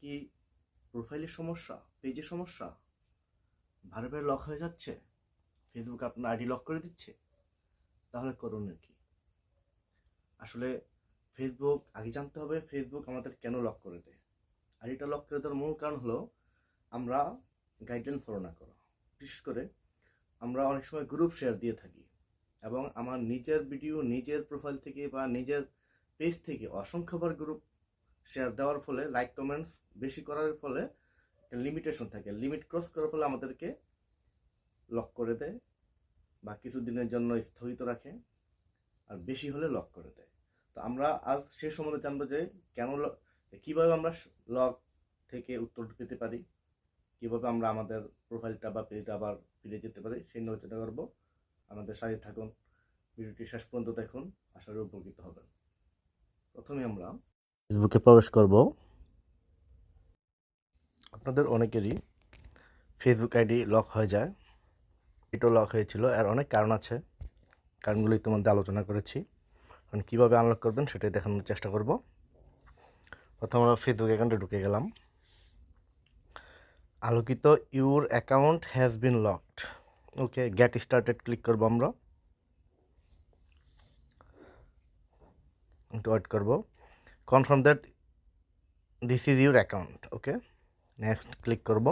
কি প্রোফাইলের সমস্যা? পেজের সমস্যা? ভারে লক হয়ে যাচ্ছে? ফেসবুক আপনার আইডি লক করে দিচ্ছে? তাহলে করণীয় কি? আসলে ফেসবুক আগে জানতে হবে ফেসবুক আমাদের কেন লক করে দেয়? আইডিটা লক করে দেওয়ার মূল কারণ হলো আমরা গাইডলাইন ফলো না করা। বিশেষ করে আমরা অনেক সময় গ্রুপ শেয়ার দিয়ে থাকি এবং আমার নিজের ভিডিও নিজের প্রোফাইল থেকে বা নিজের পেজ থেকে অসংখ্যবার গ্রুপ শেয়ার দেওয়ার ফলে লাইক কমেন্টস বেশি করার ফলে লিমিটেশন থাকে। লিমিট ক্রস করার ফলে আমাদেরকে লক করে দেয় বা কিছুদিনের জন্য স্থগিত রাখে আর বেশি হলে লক করে দেয়। তো আমরা আজ সে সম্বন্ধে জানব যে কেন কীভাবে আমরা লক থেকে উত্তর পেতে পারি, কীভাবে আমরা আমাদের প্রোফাইলটা বা পেজটা আবার ফিরে যেতে পারি সেই নিয়ে আলোচনা করব। আমাদের সাথে থাকুন। ভিডিওটি শেষ পর্যন্ত দেখুন। আশা করি উপকৃত হবেন। প্রথমে আমরা ফেসবুকে প্রবেশ করব। আপনাদের অনেকেরই ফেসবুক আইডি লক হয়ে যায়। এটাও লক হয়েছিল। আর অনেক কারণ আছে। কারণগুলো ইতিমধ্যে আলোচনা করেছি। এখন কীভাবে আনলক করবেন সেটাই দেখানোর চেষ্টা করব। প্রথমে আমরা ফেসবুক অ্যাকাউন্টে ঢুকে গেলাম। আলোকিত your account has been locked okay get started click করব আমরা। একটু ওয়েট করব। Confirm that this is your account okay next click করব।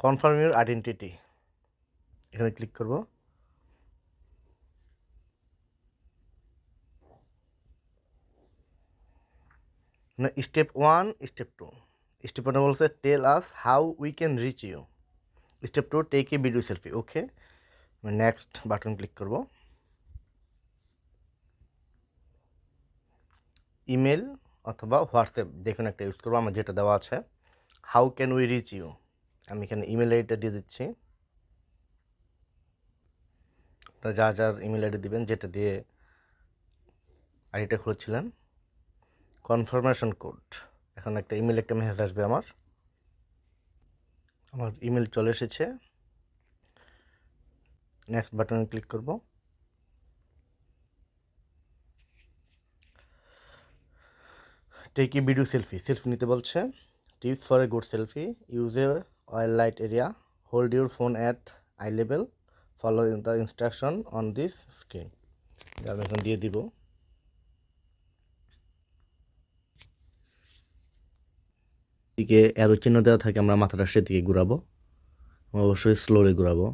কনফার্ম ইউর আইডেন্টিটি এখানে ক্লিক করব। Step one step two step one বলছে tell us how we can reach you step two take a video selfie okay next button click করব। Email অথবা WhatsApp দেখুন একটা use করব, আমার যেটা দেওয়া আছে। How can we reach you আমি এখানে ইমেল আইডিটা দিয়ে দিচ্ছি। আপনারা যা যার ইমেল আইডি দিবেন, যেটা দিয়ে আইডিটা খুলেছিলেন। কনফার্মেশন কোড এখন একটা ইমেল একটা মেসেজ আসবে আমার। আমার ইমেল চলে এসেছে। নেক্সট বাটনে ক্লিক করব। টেক ভিডিও সেলফি সেলফি নিতে বলছে। Tips for a good selfie use a well lit area hold your phone at eye level follow the instruction on this screen আমি এখন দিয়ে দিব। দিকে অ্যারো চিহ্ন দেওয়া থাকে, আমরা মাথাটা সেদিকে ঘুরাবো। অবশ্যই স্লোলি ঘুরাবো।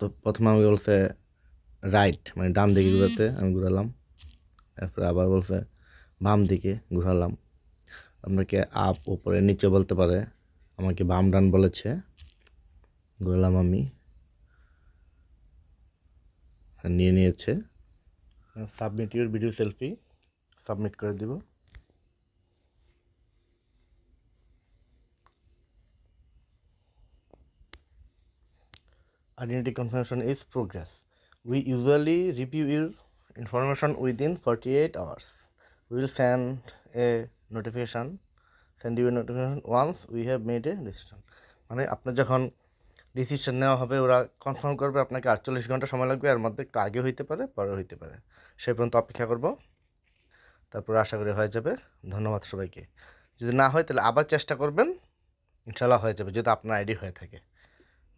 তো প্রথমে আমি বলছে রাইট মানে ডান দিকে ঘুরাতে, আমি ঘুরালাম। তারপরে আবার বলছে বাম দিকে ঘুরালাম। আপনাকে আপ ওপরে, নিচে বলতে পারে। আমাকে বাম ডান বলেছে। ঘুরালাম আমি। নিয়ে নিয়েছে। Submit your video selfie. Submit করে দিব। Identity confirmation is progress we usually review your information within forty eight hours Will send a notification, send you a notification once we have made a decision. মানে আপনার যখন decision নেওয়া হবে ওরা confirm করবে আপনাকে আটচল্লিশ ঘণ্টা সময় লাগবে এর মধ্যে একটু আগে হইতে পারে পরে হইতে পারে। সেই পর্যন্ত অপেক্ষা করব। তারপর আশা করি হয়ে যাবে। ধন্যবাদ সবাইকে। যদি না হয় তাহলে আবার চেষ্টা করবেন। ইনশাল্লাহ হয়ে যাবে যদি আপনার আইডি হয়ে থাকে।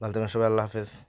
ভালো থাকবেন সবাই আল্লাহ হাফেজ।